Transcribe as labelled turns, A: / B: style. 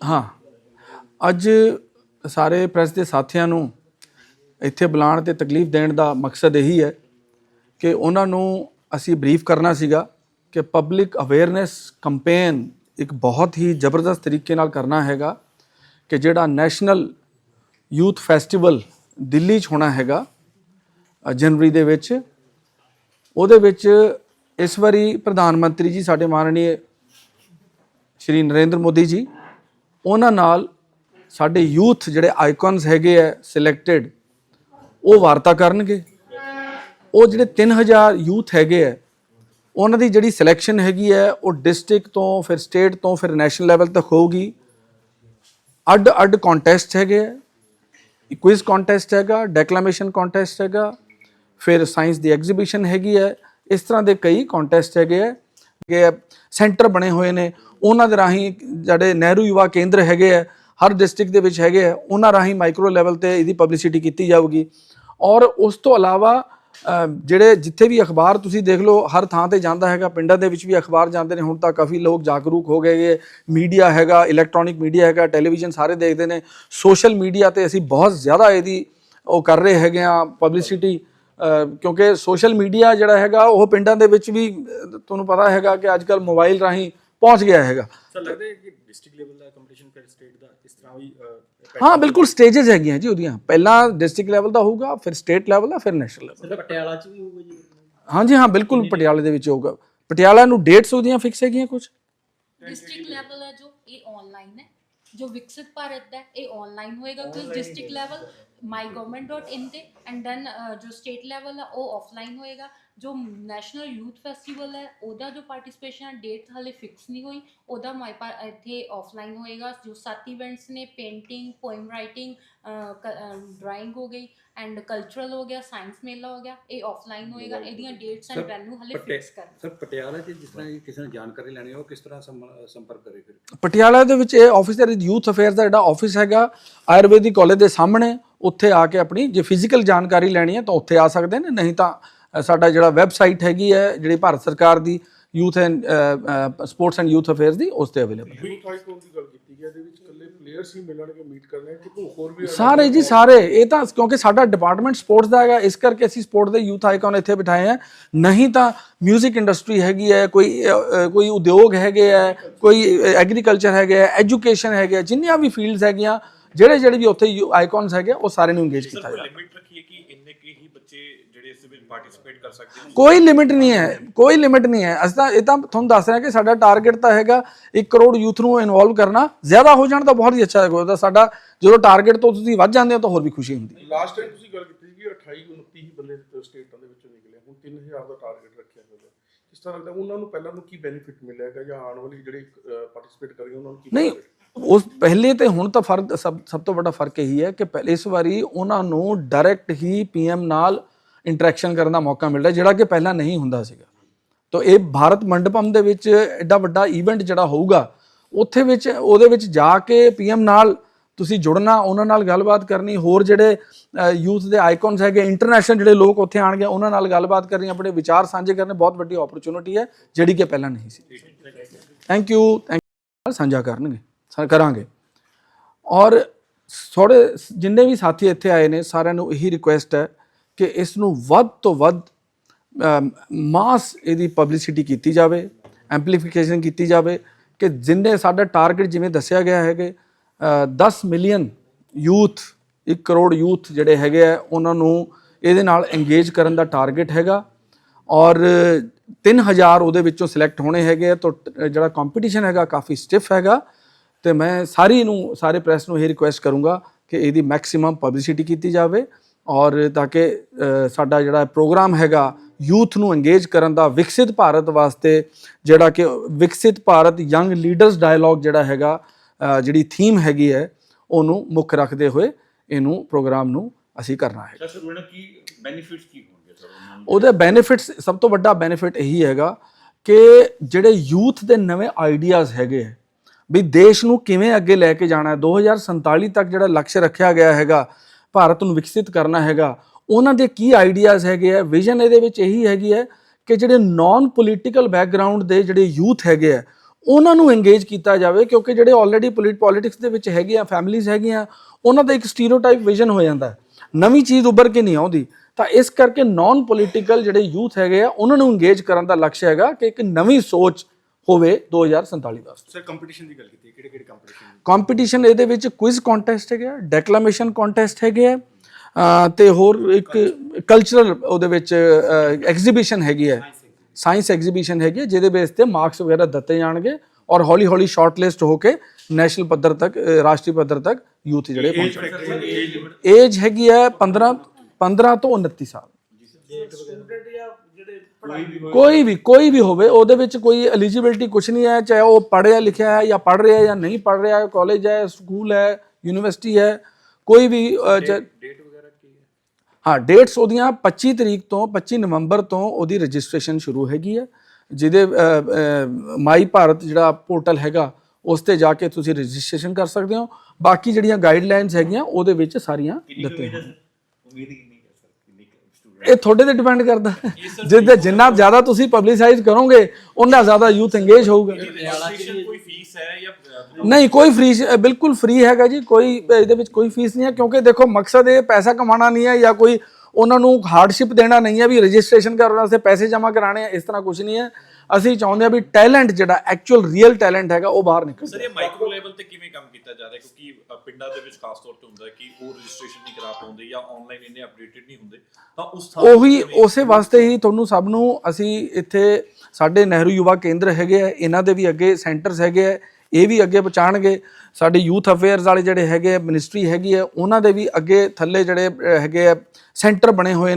A: ਹਾਂ। ਅੱਜ ਸਾਰੇ ਪ੍ਰੈਸ ਦੇ ਸਾਥੀਆਂ ਨੂੰ ਇੱਥੇ ਬੁਲਾਉਣ ਤੇ ਤਕਲੀਫ ਦੇਣ ਦਾ ਮਕਸਦ ਇਹੀ ਹੈ ਕਿ ਉਹਨਾਂ ਨੂੰ ਅਸੀਂ ਬਰੀਫ ਕਰਨਾ ਸੀਗਾ ਕਿ ਪਬਲਿਕ ਅਵੇਅਰਨੈਸ ਕੈਂਪੇਨ ਇੱਕ ਬਹੁਤ ਹੀ ਜ਼ਬਰਦਸਤ ਤਰੀਕੇ ਨਾਲ ਕਰਨਾ ਹੈਗਾ ਕਿ ਜਿਹੜਾ ਨੈਸ਼ਨਲ ਯੂਥ ਫੈਸਟੀਵਲ ਦਿੱਲੀ 'ਚ ਹੋਣਾ ਹੈਗਾ ਜਨਵਰੀ ਦੇ ਵਿੱਚ, ਉਹਦੇ ਵਿੱਚ ਇਸ ਵਾਰੀ ਪ੍ਰਧਾਨ ਮੰਤਰੀ ਜੀ, ਸਾਡੇ ਮਾਨਨੀय ਸ਼੍ਰੀ ਨਰਿੰਦਰ ਮੋਦੀ ਜੀ, ਉਹਨਾਂ ਨਾਲ ਸਾਡੇ ਯੂਥ ਜਿਹੜੇ ਆਈਕਨਸ ਹੈਗੇ ਆ ਸਿਲੈਕਟਡ ਉਹ ਵਾਰਤਾ ਕਰਨਗੇ। ਉਹ ਜਿਹੜੇ 3000 ਯੂਥ ਹੈਗੇ ਆ, ਉਹਨਾਂ ਦੀ ਜਿਹੜੀ ਸਿਲੈਕਸ਼ਨ ਹੈਗੀ ਹੈ ਉਹ ਡਿਸਟ੍ਰਿਕਟ ਤੋਂ, ਫਿਰ ਸਟੇਟ ਤੋਂ, ਫਿਰ ਨੈਸ਼ਨਲ ਲੈਵਲ ਤੱਕ ਹੋਊਗੀ। ਅੱਡ ਅੱਡ ਕੰਟੈਸਟ ਹੈਗੇ ਆ। ਕੁਇਜ਼ ਕੰਟੈਸਟ ਹੈਗਾ ਡੈਕਲੇਮੇਸ਼ਨ ਕੰਟੈਸਟ ਹੈਗਾ, ਫਿਰ ਸਾਇੰਸ ਦੀ ਐਗਜ਼ੀਬਿਸ਼ਨ ਹੈਗੀ ਹੈ ਇਸ ਤਰ੍ਹਾਂ ਦੇ ਕਈ ਕੰਟੈਸਟ ਹੈਗੇ ਆ ਕਿ ਸੈਂਟਰ ਬਣੇ ਹੋਏ ਨੇ। ਉਹਨਾਂ ਦੇ ਰਾਹੀਂ ਜਿਹੜੇ ਨਹਿਰੂ ਯੁਵਾ ਕੇਂਦਰ ਹੈਗੇ ਆ, ਹਰ ਡਿਸਟ੍ਰਿਕਟ ਦੇ ਵਿੱਚ ਹੈਗੇ ਆ, ਉਹਨਾਂ ਰਾਹੀਂ ਮਾਈਕਰੋ ਲੈਵਲ ਤੇ ਇਹਦੀ ਪਬਲਿਸਿਟੀ ਕੀਤੀ ਜਾਊਗੀ। ਔਰ ਉਸ ਤੋਂ ਇਲਾਵਾ ਜਿਹੜੇ ਜਿੱਥੇ ਵੀ ਅਖਬਾਰ ਤੁਸੀਂ ਦੇਖ ਲਓ, ਹਰ ਥਾਂ ਤੇ ਜਾਂਦਾ ਹੈਗਾ, ਪਿੰਡਾਂ ਦੇ ਵਿੱਚ ਵੀ ਅਖਬਾਰ ਜਾਂਦੇ ਨੇ, ਹੁਣ ਤਾਂ ਕਾਫੀ ਲੋਕ ਜਾਗਰੂਕ ਹੋ ਗਏ ਹੈਗੇ, ਮੀਡੀਆ ਹੈਗਾ ਇਲੈਕਟ੍ਰੋਨਿਕ ਮੀਡੀਆ ਹੈਗਾ ਟੈਲੀਵਿਜ਼ਨ ਸਾਰੇ ਦੇਖਦੇ ਨੇ ਸੋਸ਼ਲ ਮੀਡੀਆ ਤੇ ਅਸੀਂ ਬਹੁਤ ਜ਼ਿਆਦਾ ਇਹਦੀ ਉਹ ਕਰ ਰਹੇ ਹੈਗੇ ਆ ਪਬਲਿਸਿਟੀ ਕਿਉਂਕਿ ਸੋਸ਼ਲ ਮੀਡੀਆ ਜਿਹੜਾ ਹੈਗਾ, ਉਹ ਪਿੰਡਾਂ ਦੇ ਵਿੱਚ ਵੀ ਤੁਹਾਨੂੰ ਪਤਾ ਹੈਗਾ ਕਿ ਅੱਜ ਕੱਲ ਮੋਬਾਈਲ ਰਾਹੀਂ ਪਹੁੰਚ ਗਿਆ ਹੈਗਾ।
B: ਸਰ ਲੱਗਦਾ ਹੈ ਕਿ ਡਿਸਟ੍ਰਿਕਟ ਲੈਵਲ ਦਾ ਕੰਪੀਟੀਸ਼ਨ ਫਿਰ ਸਟੇਟ ਦਾ ਇਸ ਤਰ੍ਹਾਂ ਵੀ
A: ਹਾਂ ਬਿਲਕੁਲ ਸਟੇजेस ਹੈਗੀਆਂ ਜੀ ਉਹਦੀਆਂ। ਪਹਿਲਾਂ ਡਿਸਟ੍ਰਿਕਟ ਲੈਵਲ ਦਾ ਹੋਊਗਾ ਫਿਰ ਸਟੇਟ ਲੈਵਲ ਦਾ ਫਿਰ ਨੈਸ਼ਨਲ ਲੈਵਲ
B: ਸਰ ਪਟਿਆਲਾ ਚ ਵੀ ਹੋਊਗਾ ਜੀ?
A: ਹਾਂਜੀ ਹਾਂ ਬਿਲਕੁਲ ਪਟਿਆਲੇ ਦੇ ਵਿੱਚ ਹੋਊਗਾ। ਪਟਿਆਲਾ ਨੂੰ ਡੇਟਸ ਉਹਦੀਆਂ ਫਿਕਸ ਹੈਗੀਆਂ ਕੁਝ
C: ਡਿਸਟ੍ਰਿਕਟ ਲੈਵਲ ਹੈ ਜੋ ਇਹ ਆਨਲਾਈਨ ਹੈ। ਜੋ ਵਿਕਸਿਤ ਭਾਰਤ ਦਾ ਹੈ, ਇਹ ਆਨਲਾਈਨ ਹੋਏਗਾ ਕਿ ਡਿਸਟ੍ਰਿਕਟ ਲੈਵਲ mygovernment.in ਤੇ ਐਂਡ ਦੈਨ ਜੋ ਸਟੇਟ ਲੈਵਲ ਹੈ ਉਹ ਆਫਲਾਈਨ ਹੋਏਗਾ। ਜੋ ਨੈਸ਼ਨਲ ਯੂਥ ਫੈਸਟੀਵਲ ਹੈ ਉਹਦਾ ਜੋ ਪਾਰਟਿਸਿਪੇਸ਼ਨ ਹੈ ਡੇਟ ਹਾਲੇ ਫਿਕਸ ਨਹੀਂ ਹੋਈ। ਉਹਦਾ ਮਾਈ ਪਾ ਇੱਥੇ ਆਫਲਾਈਨ ਹੋਏਗਾ। ਜੋ ਸੱਤ ਇਵੈਂਟਸ ਨੇ ਪੇਂਟਿੰਗ ਪੋਇਮ ਰਾਈਟਿੰਗ ਡਰਾਇੰਗ ਹੋ ਗਈ ਐਂਡ ਕਲਚਰਲ ਹੋ ਗਿਆ ਸਾਇੰਸ ਮੇਲਾ ਹੋ ਗਿਆ ਇਹ ਆਫਲਾਈਨ ਹੋਏਗਾ। ਇਹਦੀਆਂ ਡੇਟਸ ਐਂਡ ਵੈਨਿਊ ਹਾਲੇ ਫਿਕਸ ਕਰ
D: ਸਰ ਪਟਿਆਲਾ 'ਚ ਜਿਸ ਤਰ੍ਹਾਂ ਕਿਸੇ ਨੇ ਜਾਣਕਾਰੀ ਲੈਣੀ ਹੋ ਕਿਸ ਤਰ੍ਹਾਂ ਸੰਪਰਕ ਕਰੇ ਫਿਰ?
A: ਪਟਿਆਲਾ ਦੇ ਵਿੱਚ ਇਹ ਆਫਿਸ ਦਾ ਯੂਥ ਅਫੇਅਰਸ ਦਾ ਜਿਹੜਾ ਆਫਿਸ ਹੈਗਾ ਆਯੁਰਵੈਦਿਕ ਕਾਲਜ ਦੇ ਸਾਹਮਣੇ ਉੱਥੇ ਆ ਕੇ ਆਪਣੀ ਜੇ ਫਿਜ਼ੀਕਲ ਜਾਣਕਾਰੀ ਲੈਣੀ ਹੈ ਤਾਂ ਉੱਥੇ ਆ ਸਕਦੇ ਨੇ ਨਹੀਂ ਤਾਂ ਸਾਡਾ ਜਿਹੜਾ ਵੈਬਸਾਈਟ ਹੈਗੀ ਹੈ ਜਿਹੜੀ ਭਾਰਤ ਸਰਕਾਰ ਦੀ youth and sports and youth affairs ਦੀ ਉਸ ਤੇ ਅਵੇਲੇਬਲ ਹੈ।
E: ਯੂਥ ਆਈਕਨ ਦੀ ਗੱਲ ਕੀਤੀ ਗਈ ਇਹਦੇ ਵਿੱਚ ਇਕੱਲੇ ਪਲੇਅਰਸ ਹੀ ਮਿਲਣਗੇ ਮੀਟ ਕਰਨੇ ਕਿ ਕੋਈ ਹੋਰ ਵੀ
A: ਸਾਰੇ ਜੀ ਸਾਰੇ। ਇਹ ਤਾਂ ਕਿਉਂਕਿ ਸਾਡਾ ਡਿਪਾਰਟਮੈਂਟ ਸਪੋਰਟਸ ਦਾ ਹੈਗਾ ਇਸ ਕਰਕੇ ਅਸੀਂ ਸਪੋਰਟ ਦੇ ਯੂਥ ਆਈਕਨ ਇੱਥੇ ਬਿਠਾਏ ਆ। ਨਹੀਂ ਤਾਂ 뮤직 ਇੰਡਸਟਰੀ ਹੈਗੀ ਹੈ ਕੋਈ ਕੋਈ ਉਦਯੋਗ ਹੈਗੇ ਹੈ ਕੋਈ ਐਗਰੀਕਲਚਰ ਹੈਗੇ ਹੈ ਐਜੂਕੇਸ਼ਨ ਹੈਗੇ ਹੈ, ਜਿੰਨੀਆਂ ਵੀ ਫੀਲਡਸ ਹੈਗੀਆਂ ਜਿਹੜੇ ਜਿਹੜੇ ਵੀ ਉੱਥੇ ਆਈਕਨਸ ਹੈਗੇ ਉਹ ਸਾਰੇ ਨੂੰ ਇੰਗੇਜ ਕੀਤਾ ਜਾਵੇ
F: ਲਿਮਿਟ ਰੱਖੀਏ ਕਿ ਇੰਨੇ ਕੇ ਹੀ ਬੱਚੇ ਇਸ ਵਿੱਚ ਪਾਰਟਿਸਿਪੇਟ ਕਰ ਸਕਦੇ ਨੇ
A: ਕੋਈ ਲਿਮਿਟ ਨਹੀਂ ਹੈ ਕੋਈ ਲਿਮਿਟ ਨਹੀਂ ਹੈ। ਅਸੀਂ ਤਾਂ ਇਹ ਤਾਂ ਤੁਹਾਨੂੰ ਦੱਸ ਰਿਹਾ ਕਿ ਸਾਡਾ ਟਾਰਗੇਟ ਤਾਂ ਹੈਗਾ 1 ਕਰੋੜ ਯੂਥ ਨੂੰ ਇਨਵੋਲਵ ਕਰਨਾ। ਜ਼ਿਆਦਾ ਹੋ ਜਾਣ ਤਾਂ ਬਹੁਤ ਹੀ ਅੱਛਾ ਹੋਏਗਾ ਸਾਡਾ ਜਦੋਂ ਟਾਰਗੇਟ ਤੋਂ ਤੁਸੀਂ ਵੱਧ ਜਾਂਦੇ ਹੋ ਤਾਂ ਹੋਰ ਵੀ ਖੁਸ਼ੀ ਹੁੰਦੀ ਹੈ।
E: ਲਾਸਟ ਟਾਈਮ ਤੁਸੀਂ ਗੱਲ ਕੀਤੀ ਸੀ ਕਿ 28 29 ਹੀ ਬੰਦੇ ਸਟੇਟਾਂ ਦੇ ਵਿੱਚੋਂ ਨਿਕਲੇ ਹੁਣ 3000 ਦਾ ਟਾਰਗੇਟ ਰੱਖਿਆ ਹੋਇਆ ਹੈ। ਕਿਸ ਤਰ੍ਹਾਂ ਲੱਗਦਾ ਉਹਨਾਂ ਨੂੰ ਪਹਿਲਾਂ ਨੂੰ ਕੀ ਬੈਨੀਫਿਟ ਮਿਲੇਗਾ ਜਾਂ ਆਉਣ ਵਾਲੀ ਜਿਹੜੇ ਪਾਰਟਿਸਿਪੇਟ ਕਰੀ ਉਹਨਾਂ ਨੂੰ ਕੀ
A: ਨਹੀਂ ਉਸ ਪਹਿਲੇ ਤੇ ਹੁਣ ਤਾਂ ਫ਼ਰਕ ਸਭ ਸਭ ਤੋਂ ਵੱਡਾ ਫ਼ਰਕ ਇਹੀ ਹੈ ਕਿ ਪਹਿਲੇ ਇਸ ਵਾਰੀ ਉਹਨਾਂ ਨੂੰ ਡਾਇਰੈਕਟ ਹੀ ਪੀਐਮ ਨਾਲ ਇੰਟਰੈਕਸ਼ਨ ਕਰਨ ਦਾ ਮੌਕਾ ਮਿਲਦਾ, ਜਿਹੜਾ ਕਿ ਪਹਿਲਾਂ ਨਹੀਂ ਹੁੰਦਾ ਸੀਗਾ। ਤਾਂ ਇਹ ਭਾਰਤ ਮੰਡਪਮ ਦੇ ਵਿੱਚ ਐਡਾ ਵੱਡਾ ਇਵੈਂਟ ਜਿਹੜਾ ਹੋਊਗਾ, ਉੱਥੇ ਵਿੱਚ, ਉਹਦੇ ਵਿੱਚ ਜਾ ਕੇ ਪੀਐਮ ਨਾਲ ਤੁਸੀਂ ਜੁੜਨਾ, ਉਹਨਾਂ ਨਾਲ ਗੱਲਬਾਤ ਕਰਨੀ, ਹੋਰ ਜਿਹੜੇ ਯੂਥ ਦੇ ਆਈਕਨਸ ਹੈਗੇ ਇੰਟਰਨੈਸ਼ਨਲ ਜਿਹੜੇ ਲੋਕ ਉੱਥੇ ਆਣਗੇ ਉਹਨਾਂ ਨਾਲ ਗੱਲਬਾਤ ਕਰਨੀ, ਆਪਣੇ ਵਿਚਾਰ ਸਾਂਝੇ ਕਰਨੇ, ਬਹੁਤ ਵੱਡੀ ਓਪਰਚੁਨਿਟੀ ਹੈ, ਜਿਹੜੀ ਕਿ ਪਹਿਲਾਂ ਨਹੀਂ ਸੀ। ਥੈਂਕ ਯੂ ਥੈਂਕ ਨਾਲ ਸਾਂਝਾ ਕਰਨਗੇ ਕਰਾਂਗੇ। ਔਰ ਥੋੜੇ ਜਿੰਨੇ ਵੀ ਸਾਥੀ ਇੱਥੇ ਆਏ ਨੇ, ਸਾਰਿਆਂ ਨੂੰ ਇਹੀ ਰਿਕੁਐਸਟ ਹੈ ਕਿ ਇਸ ਨੂੰ ਵੱਧ ਤੋਂ ਵੱਧ ਮਾਸ ਇਹਦੀ ਪਬਲਿਸਿਟੀ ਕੀਤੀ ਜਾਵੇ ਐਂਪਲੀਫਿਕੇਸ਼ਨ ਕੀਤੀ ਜਾਵੇ ਕਿ ਜਿੰਨੇ ਸਾਡਾ ਟਾਰਗੇਟ ਜਿਵੇਂ ਦੱਸਿਆ ਗਿਆ ਹੈ ਕਿ 10 ਮਿਲੀਅਨ ਯੂਥ 1 ਕਰੋੜ ਯੂਥ ਜਿਹੜੇ ਹੈਗੇ ਆ, ਉਹਨਾਂ ਨੂੰ ਇਹਦੇ ਨਾਲ ਇੰਗੇਜ ਕਰਨ ਦਾ ਟਾਰਗੇਟ ਹੈਗਾ ਔਰ 3000 ਉਹਦੇ ਵਿੱਚੋਂ ਸਿਲੈਕਟ ਹੋਣੇ ਹੈਗੇ ਆ, ਤਾਂ ਜਿਹੜਾ ਕੰਪੀਟੀਸ਼ਨ ਹੈਗਾ ਕਾਫੀ ਸਟਿਫ ਹੈਗਾ ਤੇ ਮੈਂ ਸਾਰੀ ਨੂੰ, ਸਾਰੇ ਪ੍ਰੈਸ ਨੂੰ ਇਹ ਰਿਕੁਐਸਟ ਕਰੂੰਗਾ ਕਿ ਇਹਦੀ ਮੈਕਸਿਮਮ ਪਬਲਿਸਿਟੀ ਕੀਤੀ ਜਾਵੇ ਔਰ ਤਾਂ ਕਿ ਸਾਡਾ ਜਿਹੜਾ ਪ੍ਰੋਗਰਾਮ ਹੈਗਾ ਯੂਥ ਨੂੰ ਇੰਗੇਜ ਕਰਨ ਦਾ ਵਿਕਸਿਤ ਭਾਰਤ ਵਾਸਤੇ ਜਿਹੜਾ ਕਿ ਵਿਕਸਿਤ ਭਾਰਤ ਯੰਗ ਲੀਡਰਸ ਡਾਇਲੌਗ ਜਿਹੜਾ ਹੈਗਾ ਜਿਹੜੀ ਥੀਮ ਹੈਗੀ ਹੈ ਉਹਨੂੰ ਮੁੱਖ ਰੱਖਦੇ ਹੋਏ ਇਹਨੂੰ ਪ੍ਰੋਗਰਾਮ ਨੂੰ ਅਸੀਂ ਕਰਨਾ ਹੈ।
F: ਸਰ ਉਹਨਾਂ ਕੀ ਬੈਨੀਫਿਟਸ ਕੀ ਹੋਣਗੇ ਸਰ? ਉਹਨਾਂ ਨੂੰ
A: ਉਹਦੇ ਬੈਨੀਫਿਟਸ ਸਭ ਤੋਂ ਵੱਡਾ ਬੈਨੀਫਿਟ ਇਹੀ ਹੈਗਾ ਕਿ ਜਿਹੜੇ ਯੂਥ ਦੇ ਨਵੇਂ ਆਈਡੀਆਜ਼ ਹੈਗੇ ਹੈ ਵੀ ਦੇਸ਼ ਨੂੰ ਕਿਵੇਂ ਅੱਗੇ ਲੈ ਕੇ ਜਾਣਾ ਹੈ 2047 ਤੱਕ ਜਿਹੜਾ ਲਕਸ਼ ਰੱਖਿਆ ਗਿਆ ਹੈਗਾ ਭਾਰਤ ਨੂੰ ਵਿਕਸਿਤ ਕਰਨਾ ਹੈਗਾ। ਉਹਨਾਂ ਦੇ ਕੀ ਆਈਡੀਆਜ਼ ਹੈਗੇ ਆ? ਵਿਜ਼ਨ ਇਹਦੇ ਵਿੱਚ ਇਹੀ ਹੈਗੀ ਹੈ ਕਿ ਜਿਹੜੇ ਨਾਨ ਪੋਲੀਟੀਕਲ ਬੈਕਗ੍ਰਾਉਂਡ ਦੇ ਜਿਹੜੇ ਯੂਥ ਹੈਗੇ ਆ, ਉਹਨਾਂ ਨੂੰ ਇੰਗੇਜ ਕੀਤਾ ਜਾਵੇ ਕਿਉਂਕਿ ਜਿਹੜੇ ਆਲਰੇਡੀ ਪੋਲਿਟਿਕਸ ਦੇ ਵਿੱਚ ਹੈਗੇ ਆ ਫੈਮਿਲੀਆਂ ਹੈਗੀਆਂ, ਉਹਨਾਂ ਦਾ ਇੱਕ ਸਟੀਰੀਓਟਾਈਪ ਵਿਜ਼ਨ ਹੋ ਜਾਂਦਾ। ਨਵੀਂ ਚੀਜ਼ ਉੱਭਰ ਕੇ ਨਹੀਂ ਆਉਂਦੀ। ਤਾਂ ਇਸ ਕਰਕੇ ਨਾਨ ਪੋਲੀਟੀਕਲ ਜਿਹੜੇ ਯੂਥ ਹੈਗੇ ਆ, ਉਹਨਾਂ ਨੂੰ ਇੰਗੇਜ ਕਰਨ ਦਾ ਲਕਸ਼ ਹੈਗਾ ਕਿ ਇੱਕ ਨਵੀਂ ਸੋਚ ਹੋਵੇ 2047 ਵਾਸਤੇ
B: ਸਰ ਕੰਪੀਟੀਸ਼ਨ ਦੀ ਗੱਲ ਕੀਤੀ ਕਿਹੜੇ ਕਿਹੜੇ ਕੰਪੀਟੀਸ਼ਨ
A: ਕੰਪੀਟੀਸ਼ਨ ਇਹਦੇ ਵਿੱਚ ਕੁਇਜ਼ ਕੰਟੈਸਟ ਹੈਗਾ ਡੈਕਲੇਮੇਸ਼ਨ ਕੰਟੈਸਟ ਹੈਗੇ ਆ ਅਹ ਤੇ ਹੋਰ ਇੱਕ ਕਲਚਰਲ ਉਹਦੇ ਵਿੱਚ ਐਗਜ਼ੀਬਿਸ਼ਨ ਹੈਗੀ ਹੈ। ਸਾਇੰਸ ਐਗਜ਼ੀਬਿਸ਼ਨ ਹੈਗੀ ਹੈ ਜਿਹਦੇ ਬੇਸ ਤੇ ਮਾਰਕਸ ਵਗੈਰਾ ਦਿੱਤੇ ਜਾਣਗੇ ਔਰ ਹੌਲੀ ਹੌਲੀ ਸ਼ਾਰਟਲਿਸਟ ਹੋ ਕੇ ਨੈਸ਼ਨਲ ਪੱਧਰ ਤੱਕ ਅਹ ਰਾਸ਼ਟਰੀ ਪੱਧਰ ਤੱਕ ਯੂਥ ਜਿਹੜੇ ਪਹੁੰਚਣਗੇ। ਏਜ ਹੈਗੀ ਹੈ 15 15 ਤੋਂ 29 ਸਾਲ। ਕੋਈ ਵੀ ਕੋਈ ਵੀ ਹੋਵੇ ਉਹਦੇ ਵਿੱਚ ਕੋਈ ਐਲੀਜੀਬਿਲਟੀ ਕੁਝ ਨਹੀਂ ਹੈ ਚਾਹੇ ਉਹ ਪੜ੍ਹਿਆ ਲਿਖਿਆ ਹੈ ਜਾਂ ਪੜ੍ਹ ਰਿਹਾ ਹੈ ਜਾਂ ਨਹੀਂ ਪੜ੍ਹ ਰਿਹਾ ਹੈ ਕਾਲਜ ਹੈ ਸਕੂਲ ਹੈ ਯੂਨੀਵਰਸਿਟੀ ਹੈ ਕੋਈ ਵੀ ਅਹ, ਚਾਹੇ-
B: ਡੇਟ ਵਗੈਰਾ ਕੀ ਹੈ?
A: ਹਾਂ ਡੇਟਸ ਉਹਦੀਆਂ 25 ਤਰੀਕ ਤੋਂ 25 ਨਵੰਬਰ ਤੋਂ ਉਹਦੀ ਰਜਿਸਟ੍ਰੇਸ਼ਨ ਸ਼ੁਰੂ ਹੈਗੀ ਹੈ ਜਿਹਦੇ ਮਾਈ ਭਾਰਤ ਜਿਹੜਾ ਪੋਰਟਲ ਹੈਗਾ ਉਸ ਤੇ ਜਾ ਕੇ ਤੁਸੀਂ ਰਜਿਸਟ੍ਰੇਸ਼ਨ ਕਰ ਸਕਦੇ ਹੋ। ਬਾਕੀ ਜਿਹੜੀਆਂ ਗਾਈਡਲਾਈਨਸ ਹੈਗੀਆਂ ਉਹਦੇ ਵਿੱਚ ਸਾਰੀਆਂ ਦਿੱਤੇ ਹੋਏ ਇਹ ਤੁਹਾਡੇ ਤੇ ਡਿਪੈਂਡ ਕਰਦਾ ਹੈ। ਜਿੰਨਾ ਜ਼ਿਆਦਾ ਤੁਸੀਂ ਪਬਲਿਸਾਈਜ਼ ਕਰੋਗੇ ਉਨਾ ਜ਼ਿਆਦਾ ਯੂਥ ਇੰਗੇਜ ਹੋਊਗਾ
F: ਕੋਈ ਫੀਸ ਹੈ ਜਾਂ
A: ਨਹੀਂ, ਕੋਈ ਫ੍ਰੀ ਬਿਲਕੁਲ ਫ੍ਰੀ ਹੈਗਾ ਜੀ, ਕੋਈ, ਇਹਦੇ ਵਿੱਚ ਕੋਈ ਫੀਸ ਨਹੀਂ ਹੈ, ਕਿਉਂਕਿ ਦੇਖੋ, ਮਕਸਦ ਇਹ ਪੈਸਾ ਕਮਾਉਣਾ ਨਹੀਂ ਹੈ ਜਾਂ ਕੋਈ ਉਹਨਾਂ ਨੂੰ ਹਾਰਡਸ਼ਿਪ ਦੇਣਾ ਨਹੀਂ ਹੈ ਵੀ ਰਜਿਸਟ੍ਰੇਸ਼ਨ ਕਰਨ ਵਾਸਤੇ ਪੈਸੇ ਜਮ੍ਹਾਂ ਕਰਾਣੇ ਇਸ ਤਰ੍ਹਾਂ ਕੁਝ ਨਹੀਂ ਹੈ ਅਸੀਂ ਚਾਹੁੰਦੇ ਹਾਂ ਵੀ ਟੈਲੈਂਟ ਜਿਹੜਾ ਐਕਚੁਅਲ ਰੀਅਲ ਟੈਲੈਂਟ ਹੈਗਾ ਉਹ ਬਾਹਰ ਨਿਕਲੇ
F: ਸਰ ਇਹ ਮਾਈਕਰੋ ਲੈਵਲ ਤੇ ਕਿਵੇਂ ਕੰਮ ਕੀਤਾ ਜਾ ਰਿਹਾ? ਕਿਉਂਕਿ ਪਿੰਡਾਂ ਦੇ ਵਿੱਚ ਖਾਸ ਤੌਰ ਤੇ ਹੁੰਦਾ ਕਿ ਉਹ ਰਜਿਸਟ੍ਰੇਸ਼ਨ ਨਹੀਂ ਕਰਾ ਪਾਉਂਦੇ ਜਾਂ ਆਨਲਾਈਨ ਇੰਨੇ ਅਪਡੇਟਡ ਨਹੀਂ ਹੁੰਦੇ ਤਾਂ ਉਸ ਥਾਂ
A: ਉਹੀ ਉਸੇ ਵਾਸਤੇ ਹੀ ਤੁਹਾਨੂੰ ਸਭ ਨੂੰ ਅਸੀਂ ਇੱਥੇ ਸਾਡੇ ਨਹਿਰੂ ਯੁਵਾ ਕੇਂਦਰ ਹੈਗੇ ਆ ਇਹਨਾਂ ਦੇ ਵੀ ਅੱਗੇ ਸੈਂਟਰਸ ਹੈਗੇ ਆ ਇਹ ਵੀ ਅੱਗੇ ਪਹੁੰਚਾਣਗੇ। ਸਾਡੇ ਯੂਥ ਅਫੇਅਰਸ ਵਾਲੇ ਜਿਹੜੇ ਹੈਗੇ ਮਿਨਿਸਟਰੀ ਹੈਗੀ ਹੈ ਉਹਨਾਂ ਦੇ ਵੀ ਅੱਗੇ ਥੱਲੇ ਜਿਹੜੇ ਹੈਗੇ ਆ ਸੈਂਟਰ ਬਣੇ ਹੋਏ